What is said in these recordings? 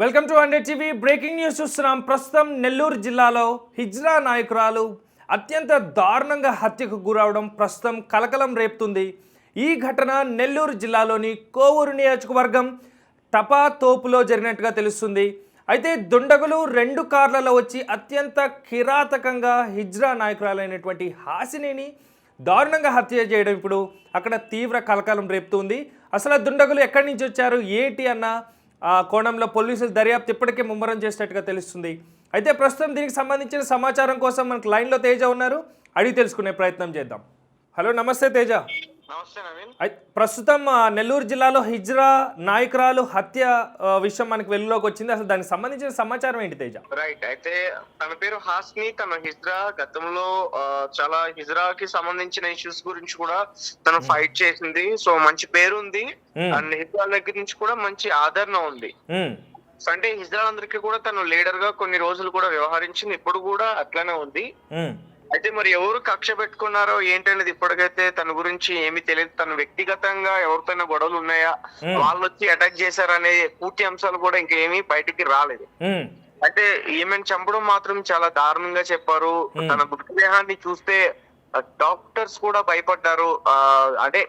Welcome to hundred TV. Breaking news చూస్తున్నాం. ప్రస్తుతం నెల్లూరు జిల్లాలో హిజ్రా నాయకురాలు అత్యంత దారుణంగా హత్యకు గురవడం ప్రస్తుతం కలకలం రేపుతుంది. ఈ ఘటన నెల్లూరు జిల్లాలోని కోవూరు నియోజకవర్గం టపా తోపులో జరిగినట్టుగా తెలుస్తుంది. అయితే దుండగులు రెండు కార్లలో వచ్చి అత్యంత కిరాతకంగా హిజ్రా నాయకురాలైనటువంటి హాసినిని దారుణంగా హత్య చేయడం ఇప్పుడు అక్కడ తీవ్ర కలకలం రేపుతుంది. అసలు దుండగులు ఎక్కడి నుంచి వచ్చారు? ఏంటి అన్న కోణంలో పోలీసులు దర్యాప్తు ఇప్పటికే ముమ్మరం చేసినట్టుగా తెలుస్తుంది. అయితే ప్రస్తుతం దీనికి సంబంధించిన సమాచారం కోసం మనకు లైన్లో తేజ ఉన్నారు. అడిగి తెలుసుకునే ప్రయత్నం చేద్దాం. హలో నమస్తే తేజ. నమస్తే ప్రస్తుతం నెల్లూరు జిల్లాలో హిజ్రా నాయకురాలు హత్య విషయం మనకు వెలుగులోకి వచ్చింది. అసలు దానికి సంబంధించిన సమాచారం ఏంటి తేజ? రైట్ అయితే తన పేరు హాస్ని. తన హిజ్రా గతంలో చాలా హిజ్రాకి సంబంధించిన ఇష్యూస్ గురించి కూడా తను ఫైట్ చేసింది. సో మంచి పేరు ఉంది. అండ్ హిజ్రా దగ్గర నుంచి కూడా మంచి ఆదరణ ఉంది. అంటే హిజ్రాలందరికీ కూడా తను లీడర్గా కొన్ని రోజులు కూడా వ్యవహరించింది. ఇప్పుడు కూడా అట్లానే ఉంది. అయితే మరి ఎవరు కక్ష పెట్టుకున్నారో ఏంటనేది ఇప్పటికైతే తన గురించి ఏమీ తెలియదు. తను వ్యక్తిగతంగా ఎవరితోనైనా గొడవలు ఉన్నాయా. వాళ్ళు వచ్చి అటాక్ చేశారనే పూర్తి అంశాలు కూడా ఇంకేమీ బయటికి రాలేదు. అయితే ఈమెను చంపడం మాత్రం చాలా దారుణంగా చెప్పారు. తన మృతదేహాన్ని చూస్తే డాక్టర్స్ కూడా భయపడ్డారు. ఆ, అంటే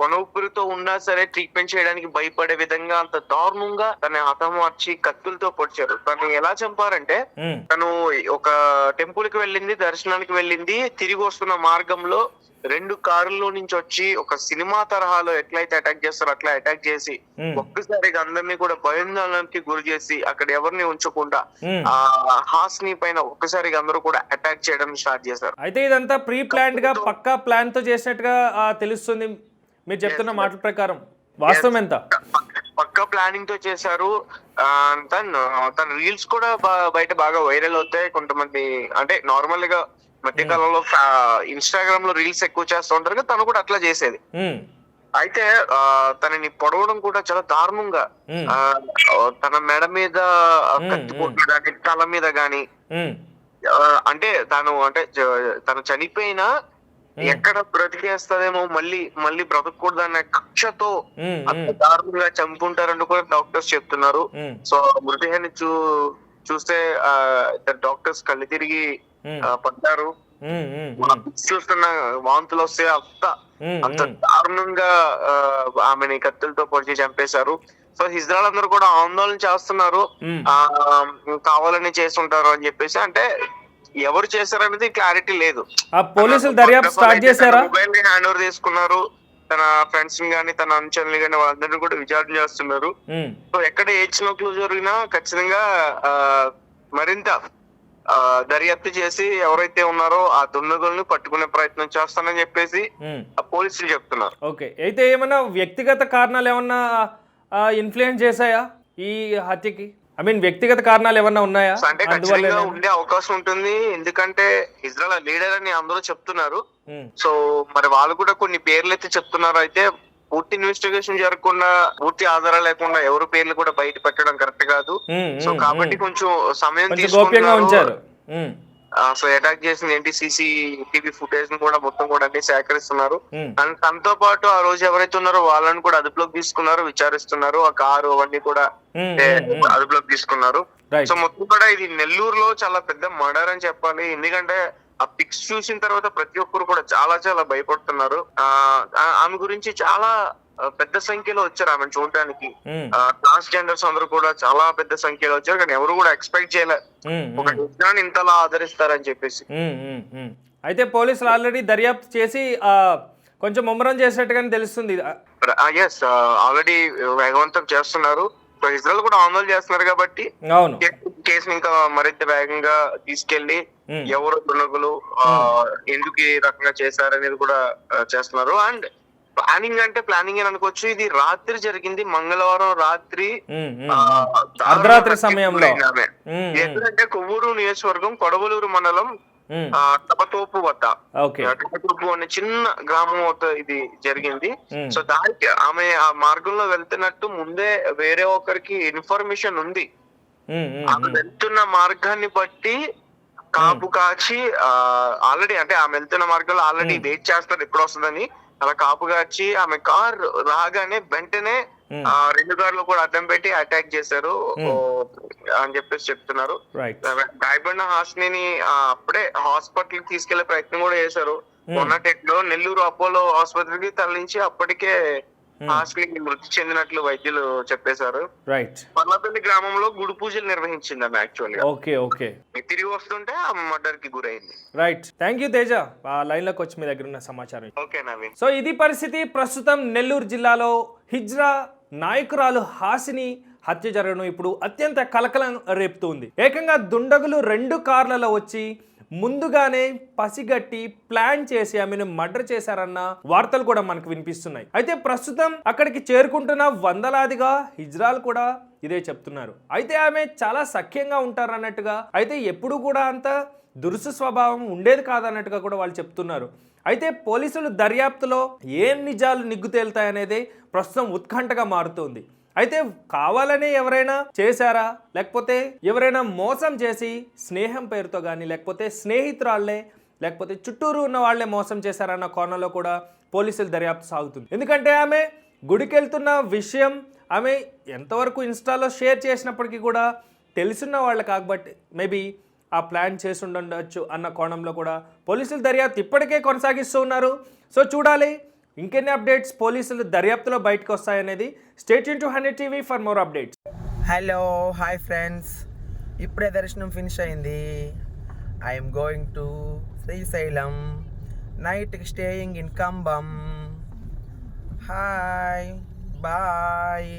కొన ఊపిరితో ఉన్నా సరే ట్రీట్మెంట్ చేయడానికి భయపడే విధంగా అంత దారుణంగా తన హతమార్చి కత్తులతో పొడిచారు. తను ఎలా చంపారంటే తను ఒక టెంపుల్కి వెళ్ళింది దర్శనానికి వెళ్ళింది తిరిగి వస్తున్న మార్గంలో రెండు కారుల్లో నుంచి వచ్చి ఒక సినిమా తరహాలో ఎట్లయితే అటాక్ చేస్తారో అట్లా అటాక్ చేసి ఒక్కసారిగా అందరినీ కూడా భయాందోళనకి గురి చేసి అక్కడ ఎవరిని ఉంచకుండా. ఆ హాస్ని పైన ఒక్కసారిగా అందరూ కూడా అటాక్ చేయడం స్టార్ట్ చేశారు. అయితే ఇదంతా ప్రీ ప్లాన్డ్గా పక్కా ప్లాన్తో చేసినట్టుగా తెలుస్తుంది. మీరు చెప్తున్న మాటల ప్రకారం. వాస్తవం ఎంత? పక్క ప్లానింగ్తో చేశారు. తను తన రీల్స్ కూడా బయట బాగా వైరల్ అవుతాయి కొంతమంది. అంటే నార్మల్గా మధ్య కాలంలో ఇన్స్టాగ్రామ్లో రీల్స్ ఎక్కువ చేస్తూ ఉంటారు కదా తను కూడా అట్లా చేసేది. ఉమ్, అయితే తనని పొడవడం కూడా చాలా దారుణంగా. ఆ, తన మెడ మీద కత్తిపోట్లు కానీ తల మీద గాని అంటే తను అంటే తను చనిపోయినా ఎక్కడ బ్రతికేస్తదేమో మళ్ళీ మళ్ళీ బ్రతకూడదన్న కక్షతో ఉమ్, అంత దారుణంగా చంపుంటారని కూడా డాక్టర్స్ చెప్తున్నారు. సో మృతదేహాన్ని చూ చూస్తే డాక్టర్స్ కళ్ళు తిరిగి పడ్డారు. చూస్తున్న వాంతులు వస్తే అంత అంత. దారుణంగా ఆమెని కత్తులతో పొడిచి చంపేశారు. సో హిజ్రాలందరూ కూడా ఆందోళన చేస్తున్నారు. ఆ కావాలని చేస్తుంటారు అని చెప్పేసి అంటే ఎవరు చేశారనేది క్లారిటీ లేదు. ఆ పోలీసులు దర్యాప్తు స్టార్ట్ చేశారా? మొబైల్ని హ్యాండ్ ఓవర్ తీసుకున్నారు తన ఫ్రెండ్స్ని గానీ తన అనుచరుల్ని గానీ వాళ్ళందరినీ కూడా విచారణ చేస్తున్నారు. సో ఎక్కడ ఏ చిన్న క్లూ జరిగినా ఖచ్చితంగా మరింత దర్యాప్తు చేసి ఎవరైతే ఉన్నారో ఆ దుండగుల్ని పట్టుకునే ప్రయత్నం చేస్తానని చెప్పేసి పోలీసులు చెప్తున్నారు. ఓకే. అయితే ఏమన్నా వ్యక్తిగత కారణాలు ఏమన్నా ఇన్ఫ్లుయెన్స్ చేశాయా ఈ హత్యకి? ఐ మీన్ వ్యక్తిగత కారణాలు ఏమన్నా ఉన్నాయా? అంటే ఖచ్చితంగా ఉండే అవకాశం ఉంటుంది. ఎందుకంటే ఇజ్రాయల్ లీడర్ అని అందరూ చెప్తున్నారు. సో మరి వాళ్ళు కూడా కొన్ని పేర్లు అయితే చెప్తున్నారు. అయితే పూర్తి ఇన్వెస్టిగేషన్ జరగకుండా పూర్తి ఆధారాలు లేకుండా ఎవరు పేర్లు కూడా బయట పెట్టడం కరెక్ట్ కాదు. సో ఉమ్, కాబట్టి ఉమ్. కొంచెం సమయం కొంచెం సో అటాక్ చేసిన ఏంటి? సీసీటీవీ ఫుటేజ్ని కూడా మొత్తం కూడా అన్ని సేకరిస్తున్నారు. ఉమ్, అండ్ తనతో పాటు ఆ రోజు ఎవరైతే ఉన్నారో వాళ్ళని కూడా అదుపులోకి తీసుకున్నారు విచారిస్తున్నారు. ఆ కారు అవన్నీ కూడా ఉమ్, ఉమ్. అదుపులోకి తీసుకున్నారు. సో మొత్తం కూడా ఇది నెల్లూరులో చాలా పెద్ద మర్డర్ అని చెప్పాలి. ఎందుకంటే ఆ పిక్స్ చూసిన తర్వాత ప్రతి ఒక్కరు కూడా చాలా చాలా భయపడుతున్నారు. ఆమె గురించి చాలా పెద్ద సంఖ్యలో వచ్చారు ఆమె చూడడానికి ఉమ్, ట్రాన్స్జెండర్స్ అందరూ కూడా చాలా పెద్ద సంఖ్యలో వచ్చారు కానీ ఎవరు కూడా ఎక్స్పెక్ట్ చేయలే. ఉమ్, ఒక విషయాన్ని ఇంతలా ఆదరిస్తారని చెప్పేసి. అయితే పోలీసులు ఆల్రెడీ దర్యాప్తు చేసి కొంచెం ముమ్మరం చేసినట్టుగానే తెలుస్తుంది. ఎస్ ఆల్రెడీ వేగవంతం చేస్తున్నారు. ఇజ్రాయల్ కూడా ఆందోళన చేస్తున్నారు కాబట్టి కేసుని ఇంకా మరింత వేగంగా తీసుకెళ్ళి ఎవరు ఆ, ఎందుకు ఈ రకంగా చేశారనేది కూడా చేస్తున్నారు. అండ్ ప్లానింగ్ అంటే ప్లానింగ్ అని అనుకోవచ్చు. ఇది రాత్రి జరిగింది. మంగళవారం రాత్రి అర్ధరాత్రి సమయంలో. ఎక్కడంటే కొవ్వూరు నియోజకవర్గం కొడవలూరు మండలం తపతోపు వద్ద. ఓకే. తపతోపు అనే చిన్న గ్రామం వద్ద ఇది జరిగింది. సో దానికి ఆమె ఆ మార్గంలో వెళ్తున్నట్టు ముందే వేరే ఒకరికి ఇన్ఫర్మేషన్ ఉంది. ఆమె వెళ్తున్న మార్గాన్ని బట్టి కాపు కాచి ఆల్రెడీ అంటే ఆమె వెళ్తున్న మార్గంలో ఆల్రెడీ వెయిట్ చేస్తారు ఎప్పుడు వస్తుందని. అలా కాపు కాచి ఆమె కార్ రాగానే వెంటనే Hmm. ఆ రెండు కార్లు కూడా అడ్డం పెట్టి అటాక్ చేశారు. ఓ, అని చెప్పేసి చెప్తున్నారు. గాయపడిన హాస్ని అప్పుడే హాస్పిటల్ తీసుకెళ్ళే ప్రయత్నం కూడా చేశారు. మొన్నటెట్లో నెల్లూరు అపోలో ఆసుపత్రికి తరలించి అప్పటికే హాస్ని మృతి చెందినట్లు వైద్యులు చెప్పేశారు. రైట్ పర్లపల్లి గ్రామంలో గుడి పూజలు నిర్వహించింది ఆమె యాక్చువల్గా. ఓకే ఓకే తిరిగి వస్తుంటే ఆ మర్డర్కి గురైంది. Right thank you Teja. ఆ లైన్లోకి వచ్చి మీ దగ్గర ఉన్న సమాచారం. ఓకే నవీన్. సో ఇది పరిస్థితి. ప్రస్తుతం నెల్లూరు జిల్లాలో హిజ్రా నాయకురాలు హాసిని హత్య జరగడం ఇప్పుడు అత్యంత కలకలం రేపుతుంది. ఏకంగా దుండగులు రెండు కార్లలో వచ్చి ముందుగానే పసిగట్టి ప్లాన్ చేసి ఆమెను మర్డర్ చేశారన్న వార్తలు కూడా మనకు వినిపిస్తున్నాయి. అయితే ప్రస్తుతం అక్కడికి చేరుకుంటున్న వందలాదిగా హిజ్రాలు కూడా ఇదే చెప్తున్నారు. అయితే ఆమె చాలా సఖ్యంగా ఉంటారన్నట్టుగా అయితే ఎప్పుడు కూడా అంత దురుసు స్వభావం ఉండేది కాదన్నట్టుగా కూడా వాళ్ళు చెప్తున్నారు. అయితే పోలీసులు దర్యాప్తులో ఏం నిజాలు నిగ్గు తేలుతాయనేది ప్రస్తుతం ఉత్కంఠగా మారుతుంది. అయితే కావాలనే ఎవరైనా చేశారా? లేకపోతే ఎవరైనా మోసం చేసి స్నేహం పేరుతో కానీ లేకపోతే స్నేహితురాళ్ళే లేకపోతే చుట్టూరు ఉన్న వాళ్ళే మోసం చేశారన్న కోణంలో కూడా పోలీసులు దర్యాప్తు సాగుతుంది. ఎందుకంటే ఆమె గుడికెళ్తున్న విషయం ఆమె ఎంతవరకు ఇన్స్టాలో షేర్ చేసినప్పటికీ కూడా తెలుసున్న వాళ్ళు కాబట్టి మేబీ ఆ ప్లాన్ చేసి ఉండొచ్చు అన్న కోణంలో కూడా పోలీసులు దర్యాప్తు ఇప్పటికే కొనసాగిస్తూ ఉన్నారు. సో చూడాలి. ఇంకెన్ని అప్డేట్స్ పోలీసులు దర్యాప్తులో బయటకు వస్తాయనేది state two hundred TV for more updates hello hi friends ఇప్పుడే దర్శనం ఫినిష్ అయింది. I'm going to Srisailam. Night staying in Kambam hi bye